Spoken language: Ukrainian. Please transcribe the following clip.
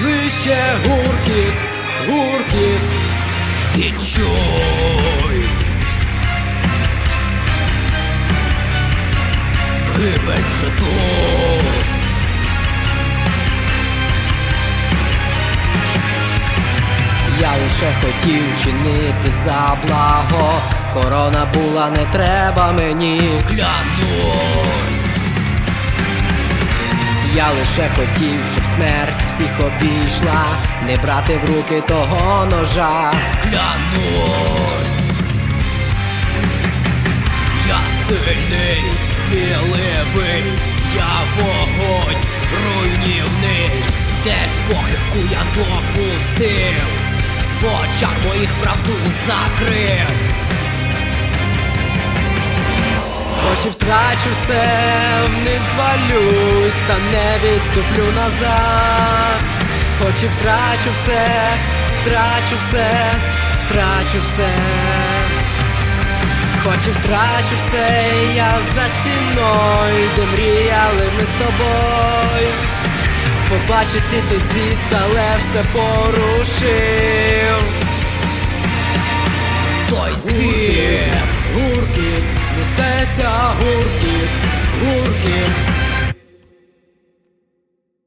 ближче гуркіт, гуркіт, відчуй. Гибель же тут. Я лише хотів чинити за благо. Корона була не треба мені. Клянусь. Я лише хотів, щоб смерть всіх обійшла, не брати в руки того ножа. Клянусь. Я сильний, сміливий, я вогонь руйнівний, десь похибку я допустив, в очах моїх правду закрив. Хоч втрачу все, вниз звалюсь, та не відступлю назад. Хоч і втрачу все, втрачу все, втрачу все. Хоч і втрачу все, я за стіною, де мріяли ми з тобою. Побачити той світ, але все порушив. Той світ, несеться гуркіт, гуркіт,